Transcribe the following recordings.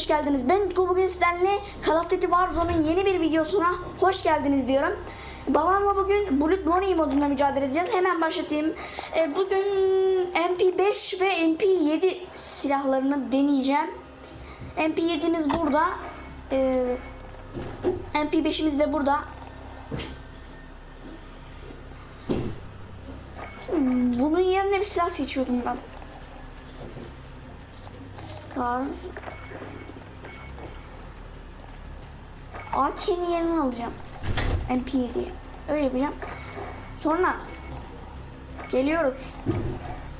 hoş geldiniz. Ben Utku bugün sizlerle Call of Duty Warzone'un yeni bir videosuna hoş geldiniz diyorum. Babamla bugün Blood modunda mücadele edeceğiz. Hemen başlatayım. Ee, bugün MP5 ve MP7 silahlarını deneyeceğim. MP7'miz burada. Ee, MP5'imiz de burada. Bunun yerine bir silah seçiyordum ben. Scar. AK'nin yerini alacağım. MP7'yi. Öyle yapacağım. Sonra geliyoruz.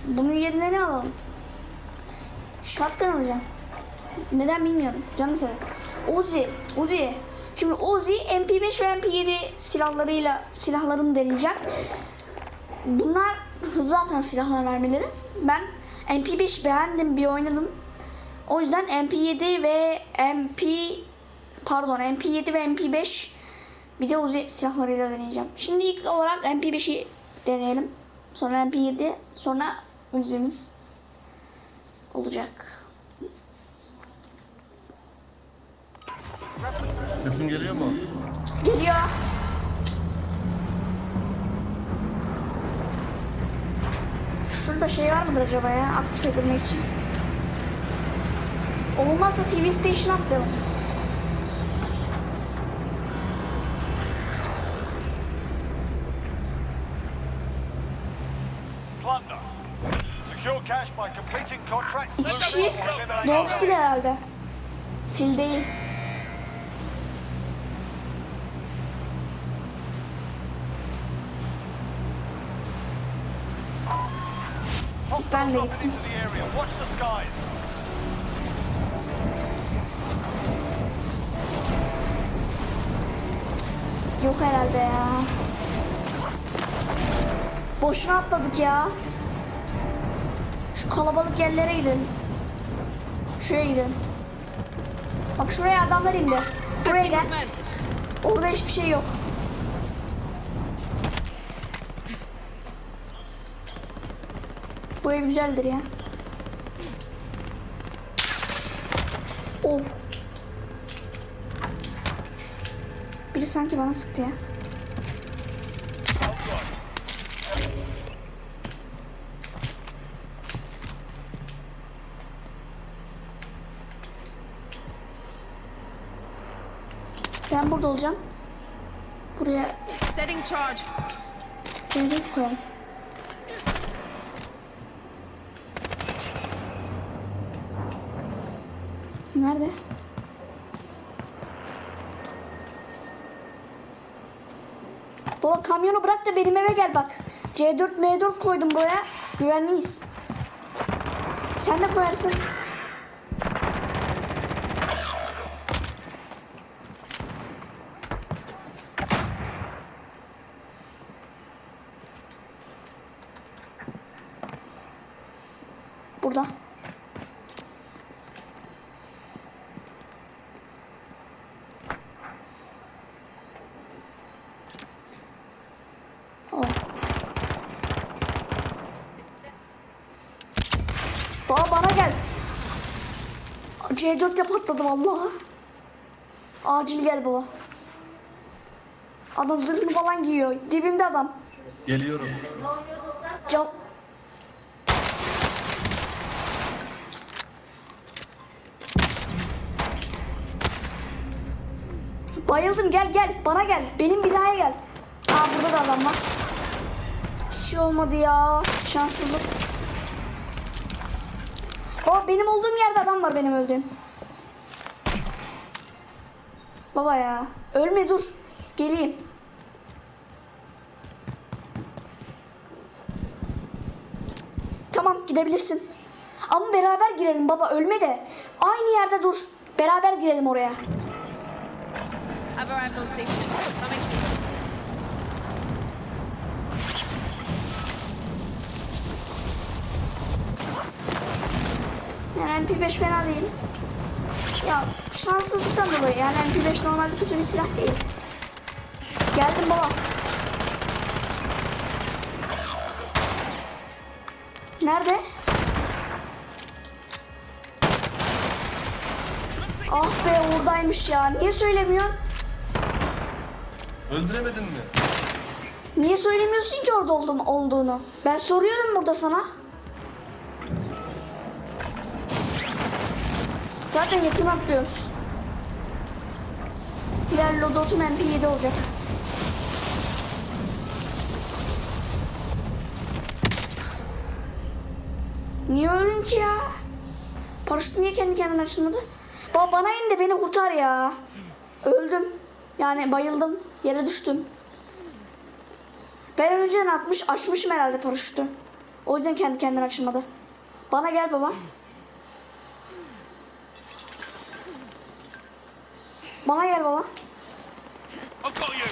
Bunun yerine ne alalım? Shotgun alacağım. Neden bilmiyorum. Canım sever. Uzi. Uzi. Şimdi Uzi MP5 ve MP7 silahlarıyla silahlarını deneyeceğim. Bunlar hızlı atan silahlar vermeleri. Ben MP5 beğendim bir oynadım. O yüzden MP7 ve MP pardon MP7 ve MP5 bir de Uzi silahlarıyla deneyeceğim. Şimdi ilk olarak MP5'i deneyelim. Sonra MP7 sonra Uzi'miz olacak. Sesim geliyor mu? Geliyor. Şurada şey var mıdır acaba ya aktif edilmek için? Olmazsa TV station atlayalım. Fil herhalde. Fil değil. Ben de gittim. Yok herhalde ya. Boşuna atladık ya. Şu kalabalık yerlere gidelim. Şuraya gidelim. Bak şuraya adamlar indi. Buraya gel. Orada hiçbir şey yok. Bu ev güzeldir ya. Of. Biri sanki bana sıktı ya. Ben burada olacağım. Buraya Setting charge. cennet koyalım. Nerede? Baba kamyonu bırak da benim eve gel bak. C4 M4 koydum buraya. Güvenliyiz. Sen de koyarsın. Burada. Oh. Baba bana gel. C4 ile patladı vallahi. Acil gel baba. Adam zırhını falan giyiyor. Dibimde adam. Geliyorum. Cam... Bayıldım gel gel bana gel benim binaya gel. Aa burada da adam var. Hiç şey olmadı ya şanssızlık. O benim olduğum yerde adam var benim öldüğüm. Baba ya ölme dur geleyim. Tamam gidebilirsin. Ama beraber girelim baba ölme de. Aynı yerde dur. Beraber girelim oraya. On station. Yani MP5 fena değil. Ya şanssızlıktan dolayı yani MP5 normalde kötü bir silah değil. Geldim baba. Nerede? Ah be oradaymış ya. Niye söylemiyorsun? Öldüremedin mi? Niye söylemiyorsun ki orada oldum, olduğunu? Ben soruyorum burada sana. Zaten yakın atlıyoruz. Diğer lodotum MP7 olacak. Niye öldüm ki ya? Paraşüt niye kendi kendine açılmadı? Baba bana in de beni kurtar ya. Öldüm. Yani bayıldım. Yere düştüm. Ben önceden atmış, açmışım herhalde paraşütü. O yüzden kendi kendine açılmadı. Bana gel baba. Bana gel baba. I've got you.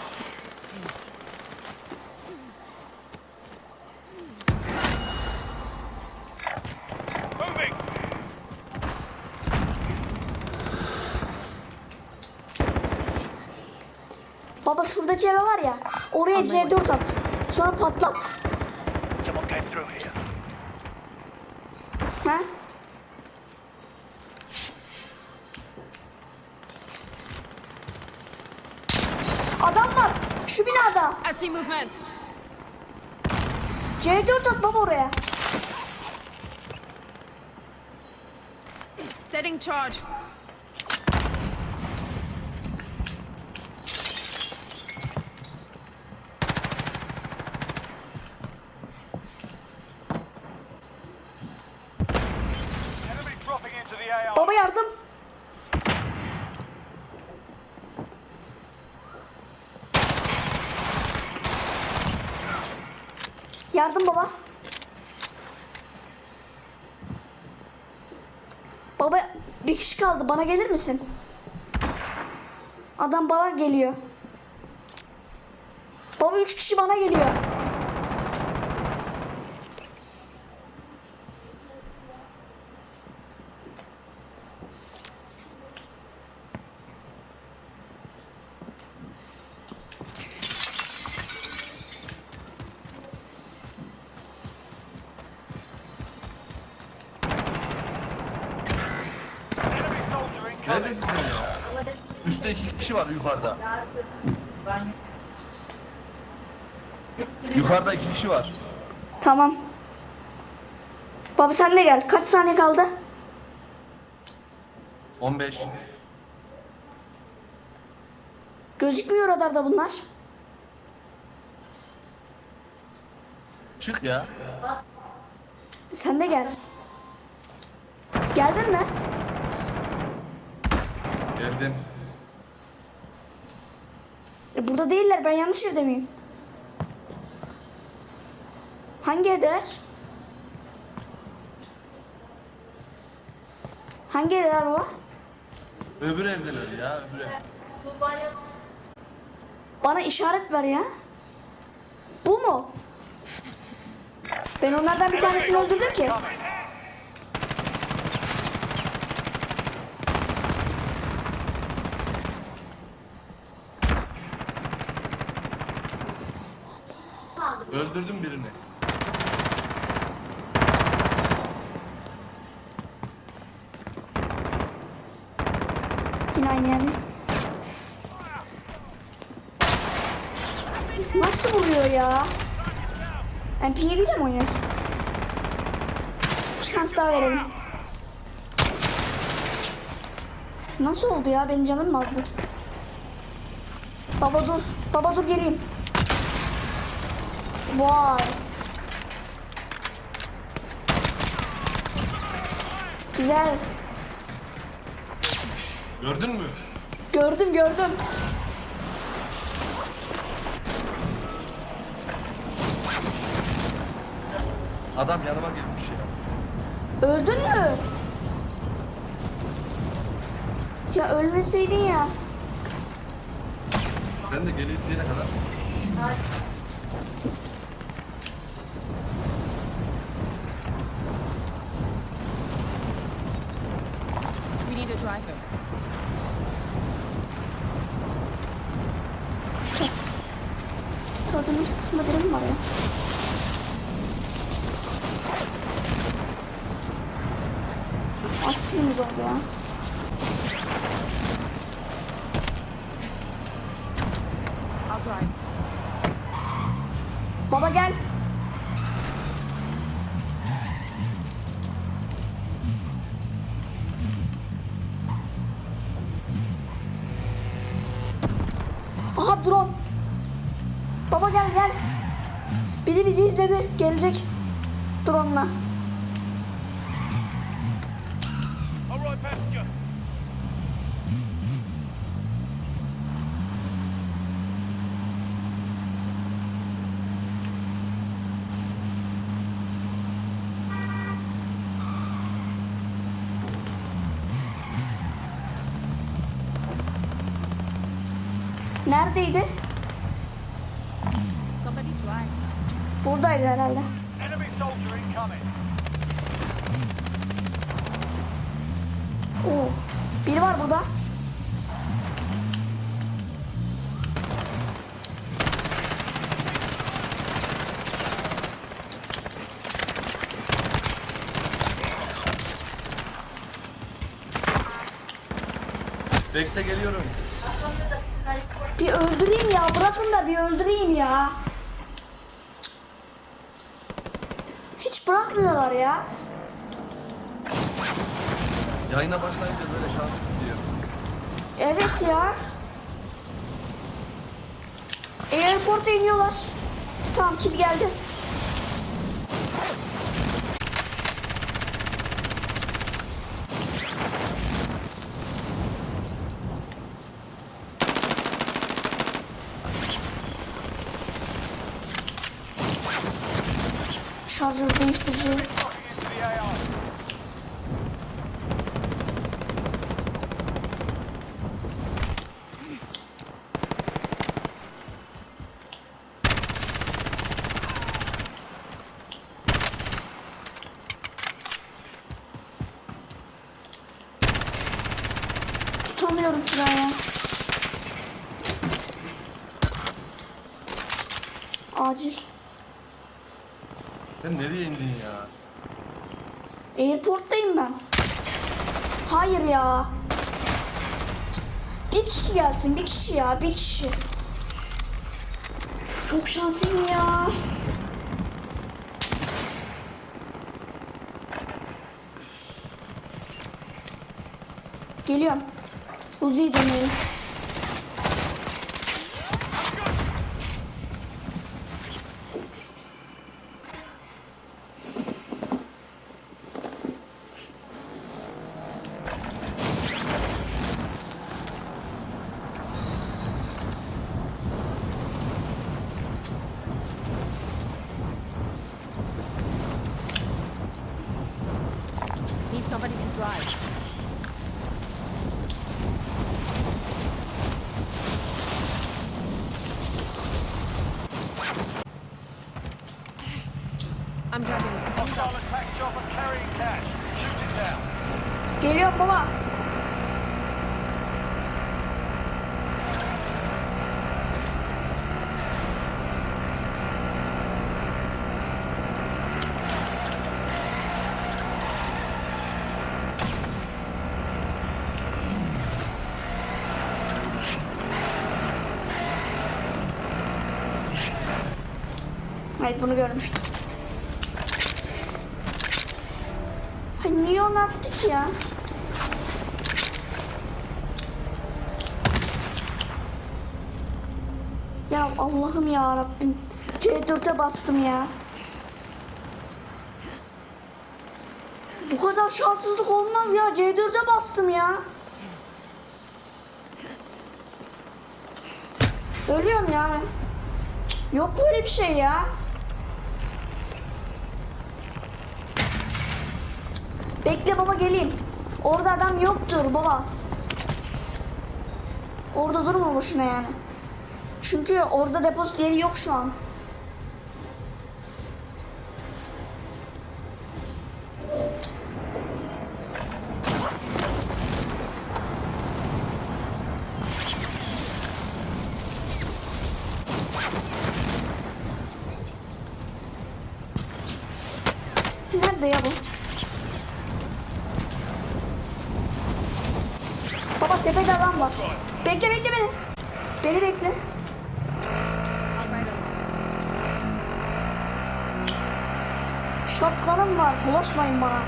Baba şuradaki eve var ya. Oraya C4 at. Sonra patlat. I see movement. C4 at baba oraya. Setting charge. Enemy dropping into the AR. Baba yardım. Yardım baba. Baba bir kaldı. Bana gelir misin? Adam bana geliyor. Baba üç kişi bana geliyor. Kişi var yukarıda. Yukarıda iki kişi var. Tamam. Baba sen de gel. Kaç saniye kaldı? 15. Gözükmüyor radarda bunlar. Çık ya. Sen de gel. Geldin mi? Geldim. E, burada değiller. Ben yanlış evde miyim? Hangi evdeler? Hangi evdeler baba? Öbür evdeler ya öbür ev. Bana işaret ver ya. Bu mu? Ben onlardan bir tanesini öldürdüm ki. Öldürdüm birini. Yine aynı yerde. Nasıl vuruyor ya? MP7 ile mi oynuyorsun? Şans daha verelim. Nasıl oldu ya? Benim canım azdı? Baba dur. Baba dur geleyim. Vay. Güzel. Gördün mü? Gördüm gördüm. Adam yanıma gelmiş ya. Öldün mü? Ya ölmeseydin ya. Sen de gelip kadar. We arkasında biri mi var ya? Az kilimiz oldu ya. Baba gel. Aha drone. Baba gel gel. Biri bizi izledi. Gelecek. Drone'la. Right, passenger. Neredeydi? Buradaydı herhalde. Oo. Biri var burada. Bekle geliyorum. Bir öldüreyim ya. Bırakın da bir öldüreyim ya. Hiç bırakmıyorlar ya. Yayına başlayınca böyle şanssız diyor. Evet ya. Airport'a iniyorlar. Tamam kill geldi. Şarjör değiştirici. Tutamıyorum şuraya. Acil. Sen nereye indin ya? Airport'tayım ben. Hayır ya. Bir kişi gelsin, bir kişi ya, bir kişi. Çok şanssızım ya. Geliyorum. Uzi'yi dönüyoruz. Evet bunu görmüştüm. Ay niye onu attık ya? Ya Allah'ım ya Rabbim. C4'e bastım ya. Bu kadar şanssızlık olmaz ya. C4'e bastım ya. Ölüyorum ya. Yok böyle bir şey ya. Bekle baba geleyim. Orada adam yoktur baba. Orada durma boşuna yani. Çünkü orada depozit yeri yok şu an. Nerede ya bu? Baba tepede adam var. Bekle bekle beni. Beni bekle. Shotgun'ım var. Bulaşmayın bana.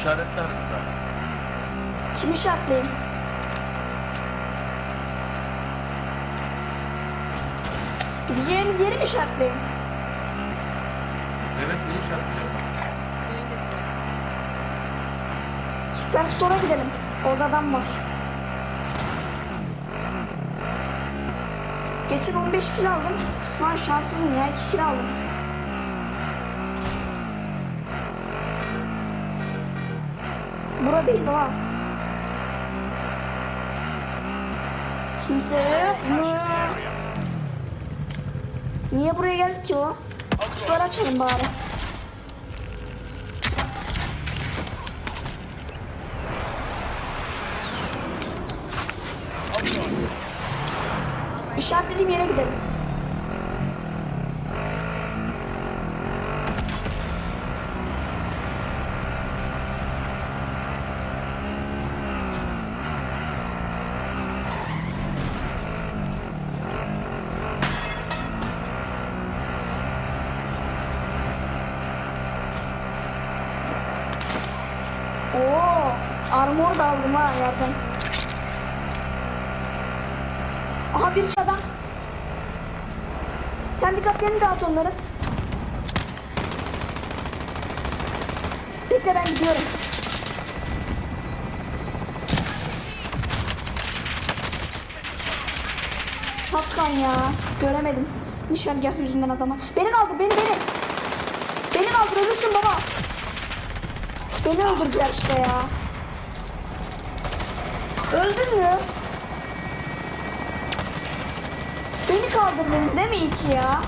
İşaretli harita. Kimi işaretleyeyim? Gideceğimiz yeri mi işaretleyeyim? Evet ne işaretleyeceğim? Doing this way. Süper Store'a gidelim. Orada adam var. Geçen 15 kilo aldım. Şu an şanssızım ya 2 kilo aldım. Bura değil baba. Kimse yok mu? Niye buraya geldik ki o? Kutuları açalım bari. İşaretlediğim yere gidelim. Oo, ha yerden. Aha bir adam. Sen dikkatlerini dağıt onları. Bekle ben gidiyorum. Shotgun ya. Göremedim. Nişangah yüzünden adama. Beni kaldır beni beni. Beni kaldır ölürsün baba. Beni öldürdüler işte ya. Öldün mü? Beni kaldırdın değil mi iki ya?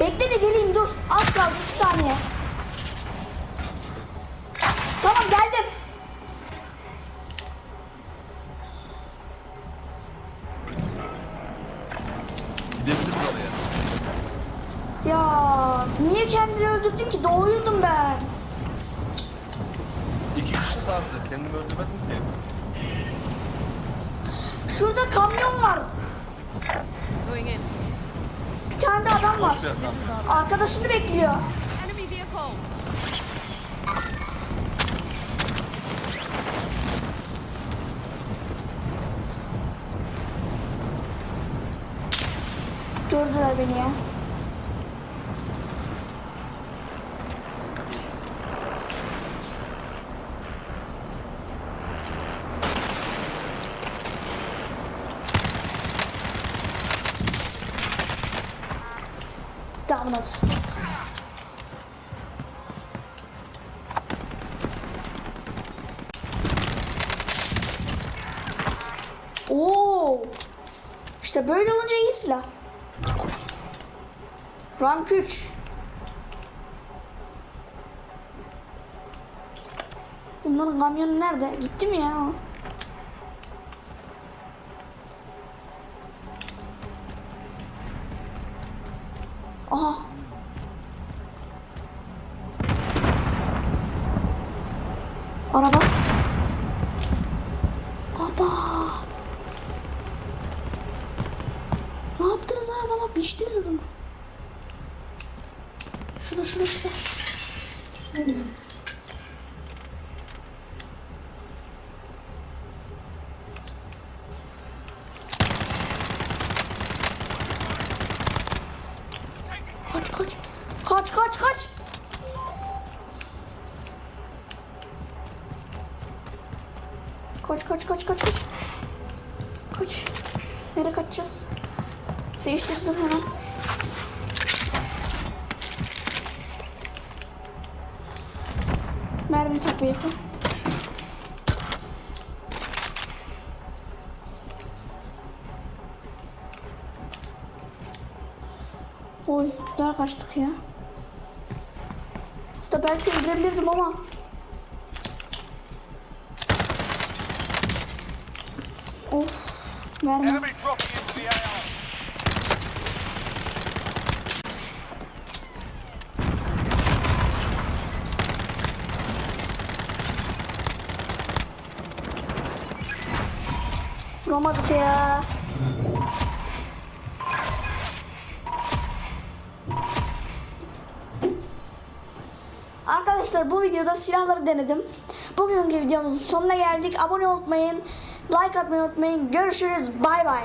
Bekle de geleyim dur. Az kaldı iki saniye. Tamam geldim. Gidebiliriz oraya. Ya niye kendini öldürdün ki? Doğuyordum ben. İki kişi sardı. Kendimi öldürmedim ki. Şurada kamyon var. Going in. Bir tane de adam var. Boş ver lan. Disregard. Arkadaşını bekliyor. Enemy vehicle. Gördüler beni ya. Download. Oo. İşte böyle olunca iyi silah. Rank 3. Bunların kamyonu nerede? Gitti mi ya? Aha. Kaç kaç kaç kaç kaç. Kaç. Nereye kaçacağız? Değiştirdim hemen. Mermi takviyesi. Oy daha kaçtık ya. İşte belki öldürebilirdim ama. Of AR. Çıkamadık ya. Arkadaşlar bu videoda silahları denedim. Bugünkü videomuzun sonuna geldik. Abone olmayı, like atmayı unutmayın. Görüşürüz. Bay bay.